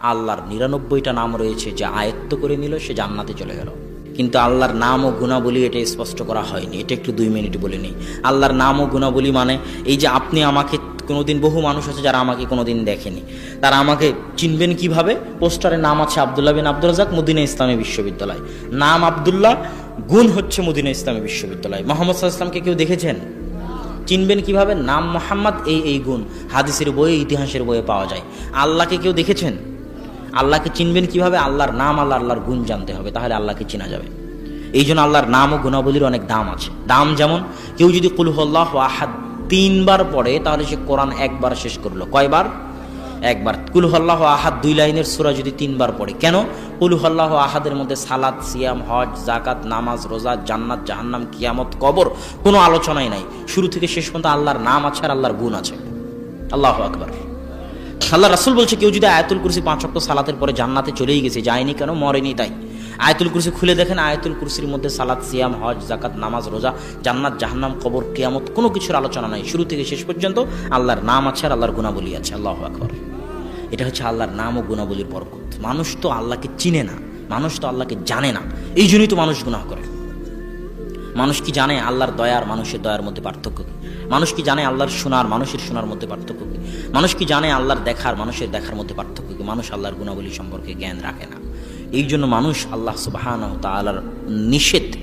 আল্লাহর নিরানব্বইটা নাম রয়েছে যে আয়ত্ত করে নিল, সে জান্নাতে চলে গেল। কিন্তু আল্লাহর নাম ও গুণাবলী এটা স্পষ্ট করা হয়নি। এটা একটু দুই মিনিট বলে নেই। আল্লাহর নাম ও গুণাবলী মানে এই যে আপনি আমাকে কোনোদিন বহু মানুষ আছে যারা আমাকে কোনোদিন দেখেনি। তারা আমাকে চিনবেন কীভাবে? পোস্টারে নাম আছে আবদুল্লাহ বিন আব্দুল রাজাক মদিনা ইসলামী বিশ্ববিদ্যালয়। নাম আবদুল্লাহ, গুণ হচ্ছে মদিনা ইসলামী বিশ্ববিদ্যালয়। মোহাম্মদ ইসলামকে কেউ দেখেছেন? চিনবেন কীভাবে? নাম মোহাম্মদ, এই এই গুণ। হাদিসের বইয়ে, ইতিহাসের বইয়ে পাওয়া যায়। আল্লাহকে কেউ দেখেছেন? আল্লাহকে চিনবেন কীভাবে? আল্লাহর নাম আল্লাহ আল্লাহর গুণ জানতে হবে, তাহলে আল্লাহকে চেনা যাবে। এই জন্য আল্লাহর নাম ও গুণাবলীর অনেক দাম আছে। দাম যেমন, কেউ যদি কুলহল্লাহ আহাদ তিনবার পড়ে, তাহলে সে কোরআন একবার শেষ করল। কয়বার? একবার। কুলহল্লাহ আহাদ দুই লাইনের সুরা যদি তিনবার পড়ে। কেন? কুলহল্লাহ আহাদের মধ্যে সালাদ সিয়াম, হজ জাকাত নামাজ, রোজা, জান্নাত, জাহান্নাম, কিয়ামত, কবর কোনো আলোচনাই নাই। শুরু থেকে শেষ পর্যন্ত আল্লাহর নাম আছে আর আল্লাহর গুণ আছে। আল্লাহ আকবার। আল্লাহ রাসুল বলছে, কেউ যদি আয়াতুল কুরসি পাঁচ অক্ট সালাতের পরে জান্নাতে চলেই গেছে, যায়নি কেন? মরেনি তাই। আয়াতুল কুরসি খুলে দেখেন, আয়াতুল কুরসির মধ্যে সালাদ সিয়াম, হজ জাকাত নামাজ, রোজা, জান্নাত, জাহান্নাম, কবর, কেয়ামত, কোনো কিছুর আলোচনা নাই। শুরু থেকে শেষ পর্যন্ত আল্লাহর নাম আছে আর আল্লাহর গুণাবলী আছে। আল্লাহ আকবর। এটা হচ্ছে আল্লাহর নাম ও গুণাবলীর বরকত। মানুষ তো আল্লাহকে চিনে না, মানুষ তো আল্লাহকে জানে না, এই জন্যই তো মানুষ গুনাহ করে। মানুষ কি জানে আল্লাহর দয়ার মানুষের দয়ার মধ্যে পার্থক্য মানুষ কি জানে আল্লাহর শোনার মানুষের শোনার মধ্যে পার্থক্য কি? মানুষ কি জানে আল্লাহর দেখার মানুষের দেখার মধ্যে পার্থক্য কি? মানুষ আল্লাহর গুণাবলী সম্পর্কে জ্ঞান রাখে না। এই জন্য মানুষ আল্লাহ সুবাহান তালার নিষেধ,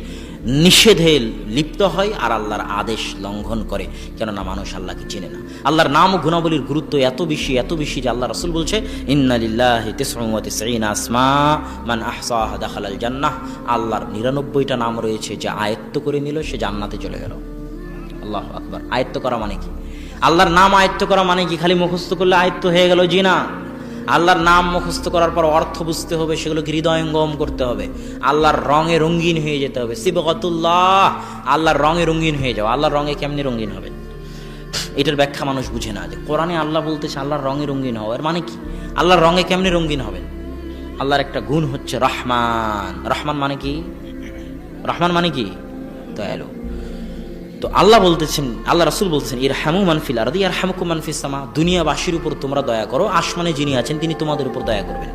নিষেধে লিপ্ত হয় আর আল্লাহর আদেশ লঙ্ঘন করে। কেননা মানুষ আল্লাহকে চেনে না। আল্লাহর নাম ও গুণাবলীর গুরুত্ব এত বেশি এত বেশি যে আল্লাহ রসুল বলছে ইন্নালিল্লাহি তিসউওয়া তিসঈনা আসমা আহসাহা দাখালাল জান্নাহ। আল্লাহর নিরানব্বইটা নাম রয়েছে, যে আয়ত্ত করে নিল, সে জান্নাতে চলে গেল। আল্লাহ আকবার। আয়ত্ত করা মানে কি? আল্লাহর নাম আয়ত্ত করা মানে কি? খালি মুখস্থ করলে আয়ত্ত হয়ে গেল জি না? আল্লাহর নাম মুখস্থ করার পর অর্থ বুঝতে হবে সেগুলোকে হৃদয়ঙ্গম করতে হবে। আল্লাহর রঙে রঙিন হয়ে যেতে হবে। শিবগতুল্লাহ আল্লাহর রঙে রঙিন হয়ে যাও। আল্লাহর রঙে কেমনি রঙিন হবে? এটার ব্যাখ্যা মানুষ বুঝে না যে কোরআনে আল্লাহ বলতেছে আল্লাহর রঙে রঙিন হওয়া এর মানে কি? আল্লাহর রঙে কেমনি রঙিন হবে? আল্লাহর একটা গুণ হচ্ছে রহমান। রহমান মানে কি? রহমান মানে কি? দয়ালু। তো আল্লাহ বলতেছেন, আল্লাহ রাসুল বলতেছেন ইর হ্যামু মানফিল আর ইয়ার হ্যামুকু মানফিস সামা। দুনিয়াবাসীর উপর তোমরা দয়া করো, আসমানে যিনি আছেন তিনি তোমাদের উপর দয়া করবেন।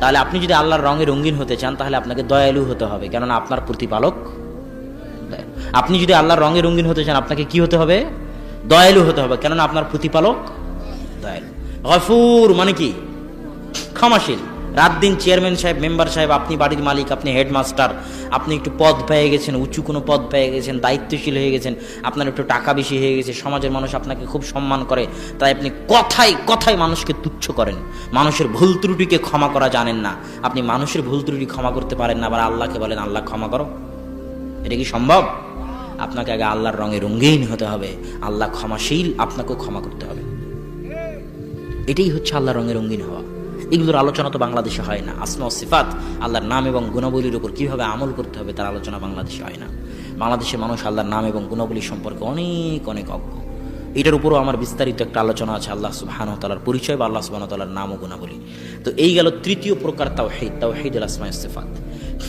তাহলে আপনি যদি আল্লাহর রঙে রঙিন হতে চান, তাহলে আপনাকে দয়ালু হতে হবে। কেননা আপনার প্রতিপালক আপনি যদি আল্লাহর রঙে রঙিন হতে চান, আপনাকে কি হতে হবে? দয়ালু হতে হবে। কেননা আপনার প্রতিপালক দয়ালু। গফুর মানে কি? ক্ষমাশীল। রাত দিন চেয়ারম্যান সাহেব মেম্বার সাহেব, আপনি বাড়ির মালিক, আপনি হেডমাস্টার আপনি একটু পদ পেয়ে গেছেন, উঁচু কোনো পদ পেয়ে গেছেন, দায়িত্বশীল হয়ে গেছেন, আপনার একটু টাকা বেশি হয়ে গেছে, সমাজের মানুষ আপনাকে খুব সম্মান করে, তাই আপনি কথায় কথায় মানুষকে তুচ্ছ করেন। মানুষের ভুল ত্রুটিকে ক্ষমা করা জানেন না। আপনি মানুষের ভুল ত্রুটি ক্ষমা করতে পারেন না, আবার আল্লাহকে বলেন, আল্লাহ, ক্ষমা করো। এটা কি সম্ভব? আপনাকে আগে আল্লাহর রঙে রঙিন হতে হবে। আল্লাহ ক্ষমাশীল, আপনাকেও ক্ষমা করতে হবে। এটাই হচ্ছে আল্লাহ রঙে রঙিন হওয়া। এগুলোর আলোচনা তো বাংলাদেশে হয় না। আসমা সিফাত আল্লাহর নাম এবং গুণাবলীর উপর কীভাবে আমল করতে হবে তার আলোচনা বাংলাদেশে হয় না। বাংলাদেশের মানুষ আল্লাহর নাম এবং গুণাবলী সম্পর্কে অনেক অনেক অজ্ঞ। এটার উপরও আমার বিস্তারিত একটা আলোচনা আছে আল্লাহ সুবাহান তালার পরিচয় বা আল্লাহ সুবাহ তালার নাম ও গুণাবলী। তো এই গেল তৃতীয় প্রকার তাও হেদ তাওহিদ আল আসমা সিফাত।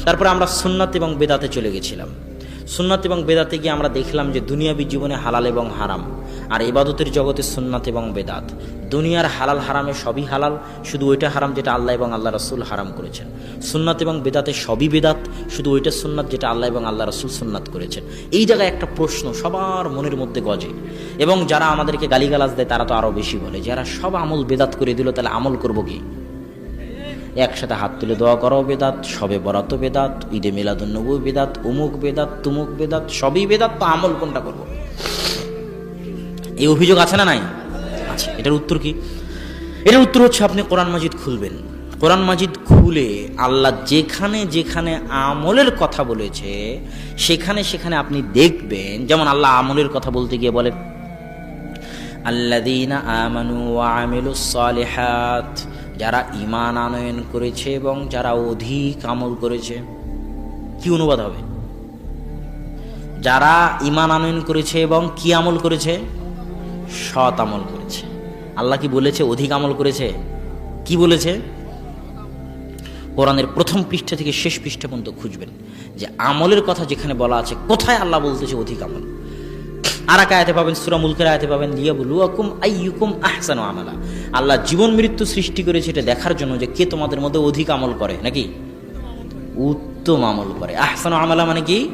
তারপরে আমরা সুন্নাত এবং বেদাতে চলে গেছিলাম। সুন্নাত এবং বেদাতে গিয়ে আমরা দেখলাম যে দুনিয়াবী জীবনে হালাল এবং হারাম, আর ইবাদতের জগতে সুন্নাত এবং বেদাত। দুনিয়ার হালাল হারামে সবই হালাল, শুধু ওইটা হারাম যেটা আল্লাহ এবং আল্লাহ রসুল হারাম করেছেন। সুন্নাত এবং বেদাতে সবই বেদাত, শুধু ওইটা সুন্নাত যেটা আল্লাহ এবং আল্লাহ রসুল সুন্নাত করেছেন। এই জায়গায় একটা প্রশ্ন সবার মনের মধ্যে গজে, এবং যারা আমাদেরকে গালিগালাজ দেয় তারা তো আরও বেশি বলে যারা সব আমল বেদাত করে দিল, তাহলে আমল করব কি? একসাথে হাত তুলে দোয়া করাও বেদাত, সবে বরাত বেদাত, ঈদে মিলাদুন্নবু বেদাত, উমুক বেদাত, তুমুক বেদাত, সবই বেদাত, তো আমল কোনটা করব? এই অভিযোগ আছে না নাই? আছে। এটার উত্তর কি? এটার উত্তর হচ্ছে আপনি কোরআন মাজিদ খুলবেন। কোরআন মাজিদ খুলে আল্লাহ যেখানে যেখানে আমলের কথা বলেছে, সেখানে সেখানে আপনি দেখবেন, যেমন আল্লাহ আমলের কথা বলতে গিয়ে বলেন আল্লাদিনা আমানু ওয়া আমিলুস সালিহাত। যারা ইমান আনয়ন করেছে এবং যারা অধিক আমল করেছে, কি অনুবাদ হবে? যারা ইমান আনয়ন করেছে এবং কি আমল করেছে? সৎ আমল করেছে। আল্লাহ কি বলেছে? অধিক আমল করেছে? কি বলেছে? কোরআনের প্রথম পৃষ্ঠা থেকে শেষ পৃষ্ঠা পর্যন্ত খুঁজবেন যে আমলের কথা যেখানে বলা আছে, কোথায় আল্লাহ বলতেছে অধিক আমল? আর এক আয়াতে পাবেন, সুরা মুলকের আয়াতে পাবেন লিয়া বলু আকুম আইয়ুকুম আহসানু আমালা। আল্লাহ জীবন মৃত্যু সৃষ্টি করেছে এটা দেখার জন্য যে কে তোমাদের মধ্যে অধিক আমল করে, নাকি? উত্তম আমল করে। আহসানু আমালা মানে কি?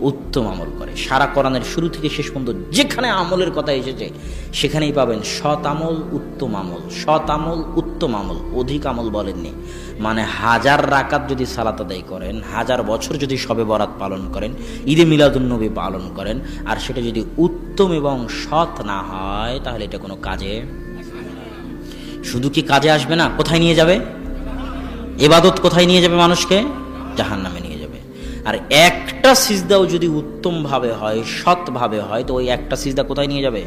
উত্তম আমল করে। সারা কোরআনের শুরু থেকে শেষ পর্যন্ত যেখানে আমলের কথা এসেছে, সেখানেই পাবেন সৎ আমল, উত্তম আমল। সৎ আমল, উত্তম আমল, অধিক আমল বলেননি। মানে হাজার রাকাত যদি সালাত আদায় করেন, হাজার বছর যদি সবে বরাত পালন করেন, ঈদে মিলাদুন্নবী পালন করেন, আর সেটা যদি উত্তম এবং সৎ না হয়, তাহলে এটা কোনো কাজে শুধু কি কাজে আসবে না? কোথায় নিয়ে যাবে? এবাদত কোথায় নিয়ে যাবে মানুষকে? জাহান নামে নিয়ে যাবে। আর একটা সিজদাও যদি উত্তমভাবে হয়, সৎভাবে হয়, তো ওই একটা সিজদা কোথায় নিয়ে যাবে?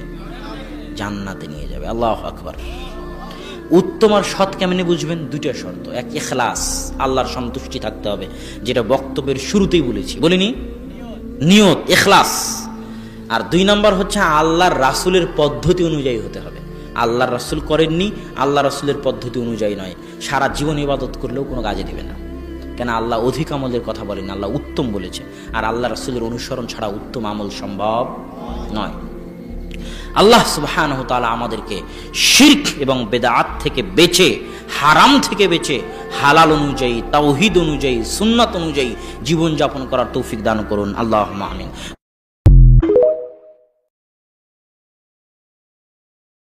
জান্নাতে নিয়ে যাবে। আল্লাহ আকবার। উত্তম আর সৎ কেমনি বুঝবেন? দুইটা শর্ত। এক এখলাস আল্লাহর সন্তুষ্টি থাকতে হবে। যেটা বক্তব্যের শুরুতেই বলেছি। বলিনি? নিয়ত এখলাস আর দুই নম্বর হচ্ছে আল্লাহর রাসুলের পদ্ধতি অনুযায়ী হতে হবে। আল্লাহর রাসুল করেননি আল্লাহ রাসুলের পদ্ধতি অনুযায়ী নয়। সারা জীবন ইবাদত করলেও কোনো কাজে দেবে না। কেন আল্লাহ অধিক আমলের কথা বলেন আল্লাহ উত্তম বলেছে। আর আল্লাহ রাসুলের অনুসরণ ছাড়া উত্তম আমল সম্ভব নয়। আল্লাহ সুবহান তাআলা আমাদেরকে শির্ক এবং বেদাত থেকে বেঁচে, হারাম থেকে বেঁচে, হালাল অনুযায়ী, তাওহিদ অনুযায়ী, সুন্নাত অনুযায়ী জীবনযাপন করার তৌফিক দান করুন। আল্লাহ আমিন।